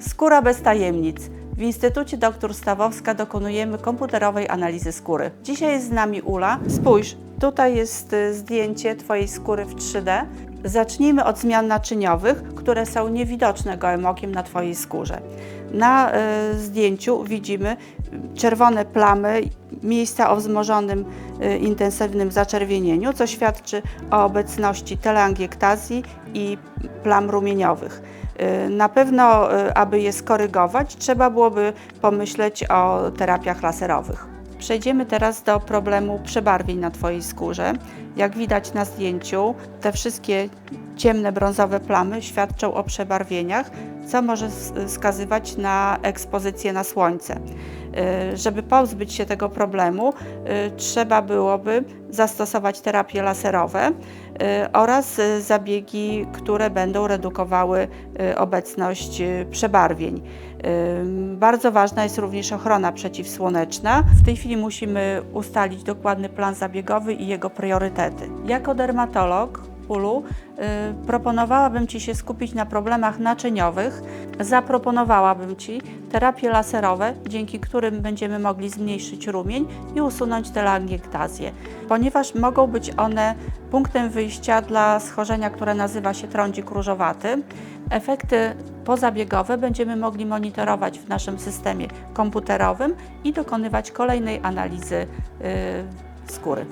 Skóra bez tajemnic. W Instytucie Dr Stawowska dokonujemy komputerowej analizy skóry. Dzisiaj jest z nami Ula. Spójrz, tutaj jest y, zdjęcie Twojej skóry w 3D. Zacznijmy od zmian naczyniowych, które są niewidoczne gołym okiem na Twojej skórze. Na y, zdjęciu widzimy czerwone plamy, miejsca o wzmożonym y, intensywnym zaczerwienieniu, co świadczy o obecności telangiektazji i plam rumieniowych. Y, Na pewno, y, aby je skorygować, trzeba byłoby pomyśleć o terapiach laserowych. Przejdziemy teraz do problemu przebarwień na Twojej skórze. Jak widać na zdjęciu, te wszystkie ciemne brązowe plamy świadczą o przebarwieniach, co może wskazywać na ekspozycję na słońce. Y, Żeby pozbyć się tego problemu, y, trzeba byłoby zastosować terapie laserowe y, oraz zabiegi, które będą redukowały obecność przebarwień. Bardzo ważna jest również ochrona przeciwsłoneczna. W tej chwili musimy ustalić dokładny plan zabiegowy i jego priorytety. Jako dermatolog Ulu, y, proponowałabym Ci się skupić na problemach naczyniowych. Zaproponowałabym Ci terapie laserowe, dzięki którym będziemy mogli zmniejszyć rumień i usunąć telangiektazję, ponieważ mogą być one punktem wyjścia dla schorzenia, które nazywa się trądzik różowaty. Efekty pozabiegowe będziemy mogli monitorować w naszym systemie komputerowym i dokonywać kolejnej analizy y, skóry.